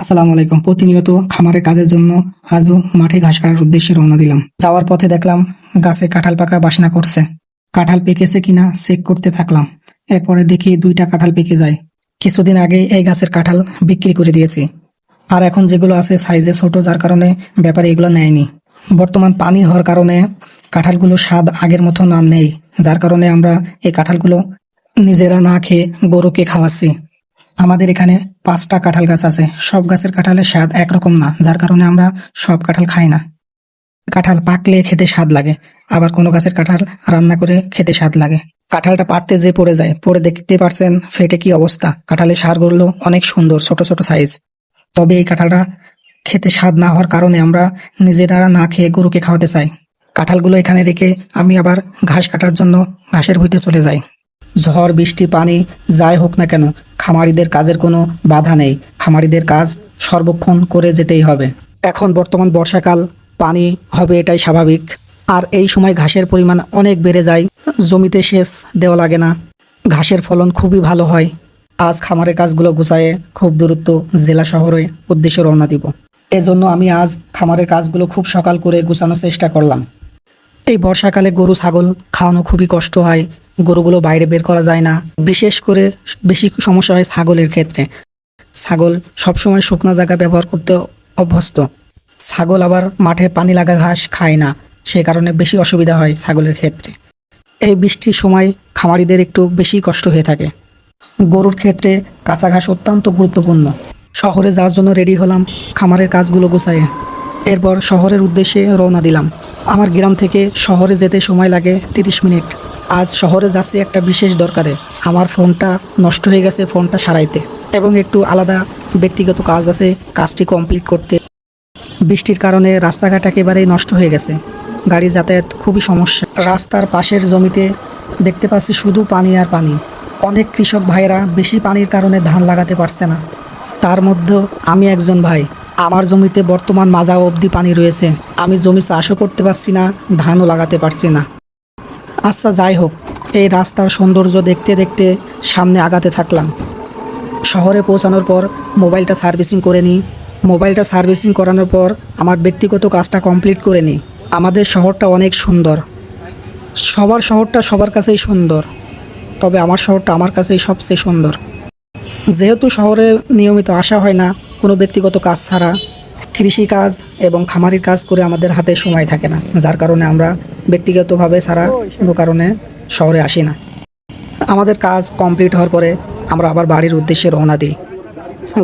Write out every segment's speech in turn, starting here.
আসসালামু আলাইকুম। প্রতিনিয়ত খামারের কাজের জন্য আজও মাঠে ঘাস কাটার উদ্দেশ্যে রওনা দিলাম। যাওয়ার পথে দেখলাম গাছে কাঁঠাল পাকা বাসনা করছে। কাঁঠাল পেকেছে কিনা চেক করতে থাকলাম। এরপরে দেখি দুইটা কাঁঠাল পেকে যায়। কিছুদিন আগে এই গাছের কাঁঠাল বিক্রি করে দিয়েছি। আর এখন যেগুলো আছে সাইজে ছোট, যার কারণে ব্যাপারে এগুলো নেয়নি। বর্তমান পানি হওয়ার কারণে কাঁঠালগুলো স্বাদ আগের মতো না নেই, যার কারণে আমরা এই কাঁঠালগুলো নিজেরা না খেয়ে গরুকে খাওয়াচ্ছি। আমাদের এখানে পাঁচটা কাঁঠাল গাছ আছে। সব গাছের কাঁঠালের স্বাদ একরকম না, যার কারণে আমরা সব কাঁঠাল খাই না। কাঁঠাল পাকলে খেতে স্বাদ লাগে, আবার কোনো গাছের কাঁঠাল রান্না করে খেতে স্বাদ লাগে। কাঁঠালটা পাকতে যে পড়ে যায়, পড়ে দেখতে পারছেন ফেটে কি অবস্থা। কাঁঠালের সারগুলো অনেক সুন্দর, ছোট ছোট সাইজ তবে এই কাঁঠালটা খেতে স্বাদ না হওয়ার কারণে আমরা নিজেরা না খেয়ে গরুকে খাওয়াতে চাই। কাঁঠালগুলো এখানে রেখে আমি আবার ঘাস কাটার জন্য ঘাসের ভুঁইতে চলে যাই। ঝড়, বৃষ্টি, পানি, যাই হোক না কেন, খামারিদের কাজের কোনো বাধা নেই। খামারিদের কাজ সর্বক্ষণ করে যেতেই হবে। এখন বর্তমান বর্ষাকাল, পানি হবে এটাই স্বাভাবিক। আর এই সময় ঘাসের পরিমাণ অনেক বেড়ে যায়, জমিতে সেচ দেওয়া লাগে না। ঘাসের ফলন খুবই ভালো হয়। আজ খামারের কাজগুলো গুছায়ে খুব দূরত্ব জেলা শহরে উদ্দেশ্যে রওনা দিব। এজন্য আমি আজ খামারের কাজগুলো খুব সকাল করে গুছানোর চেষ্টা করলাম। এই বর্ষাকালে গরু, ছাগল খাওয়ানো খুবই কষ্ট হয়। গরুগুলো বাইরে বের করা যায় না। বিশেষ করে বেশি সমস্যা হয় ছাগলের ক্ষেত্রে। ছাগল সবসময় শুকনা জায়গা ব্যবহার করতে অভ্যস্ত। ছাগল আবার মাঠে পানি লাগা ঘাস খায় না, সে কারণে বেশি অসুবিধা হয় ছাগলের ক্ষেত্রে। এই বৃষ্টির সময় খামারিদের একটু বেশি কষ্ট হয়ে থাকে। গরুর ক্ষেত্রে কাঁচা ঘাস অত্যন্ত গুরুত্বপূর্ণ। শহরে যাওয়ার জন্য রেডি হলাম, খামারের কাজগুলো গুছাইয়ে এরপর শহরের উদ্দেশ্যে রওনা দিলাম। আমার গ্রাম থেকে শহরে যেতে সময় লাগে তিরিশ মিনিট। আজ শহরে যাচ্ছি একটা বিশেষ দরকারে। আমার ফোনটা নষ্ট হয়ে গেছে, ফোনটা সারাইতে। এবং একটু আলাদা ব্যক্তিগত কাজ আছে, কাজটি কমপ্লিট করতে। বৃষ্টির কারণে রাস্তাঘাট একেবারেই নষ্ট হয়ে গেছে। গাড়ি যাতায়াত খুবই সমস্যা। রাস্তার পাশের জমিতে দেখতে পাচ্ছি শুধু পানি আর পানি। অনেক কৃষক ভাইয়েরা বেশি পানির কারণে ধান লাগাতে পারছে না। তার মধ্যে আমি একজন ভাই। আমার জমিতে বর্তমান মাজা অবধি পানি রয়েছে। আমি জমি চাষও করতে পারছি না, ধানও লাগাতে পারছি না। আচ্ছা যাই হোক, এই রাস্তার সৌন্দর্য দেখতে দেখতে সামনে আগাতে থাকলাম। শহরে পৌঁছানোর পর মোবাইলটা সার্ভিসিং করে নিই। মোবাইলটা সার্ভিসিং করানোর পর আমার ব্যক্তিগত কাজটা কমপ্লিট করে নিই। আমাদের শহরটা অনেক সুন্দর। সবার শহরটা সবার কাছেই সুন্দর। তবে আমার শহরটা আমার কাছেই সবচেয়ে সুন্দর। যেহেতু শহরে নিয়মিত আসা হয় না, কোনো ব্যক্তিগত কাজ ছাড়া কৃষি কাজ এবং খামারির কাজ করে আমাদের হাতে সময় থাকে না, যার কারণে আমরা ব্যক্তিগতভাবে ছাড়া কোনো কারণে শহরে আসি না। আমাদের কাজ কমপ্লিট হওয়ার পরে আমরা আবার বাড়ির উদ্দেশ্যে রওনা দিই।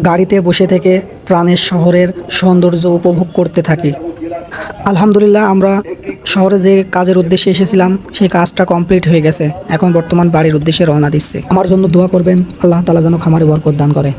গাড়িতে বসে থেকে প্রাণের শহরের সৌন্দর্য উপভোগ করতে থাকি। আলহামদুলিল্লাহ, আমরা শহরে যে কাজের উদ্দেশ্যে এসেছিলাম, সেই কাজটা কমপ্লিট হয়ে গেছে। এখন বর্তমান বাড়ির উদ্দেশ্যে রওনা দিচ্ছে। আমার জন্য দোয়া করবেন। আল্লাহ তালা যেন খামারে বরকত দান করে।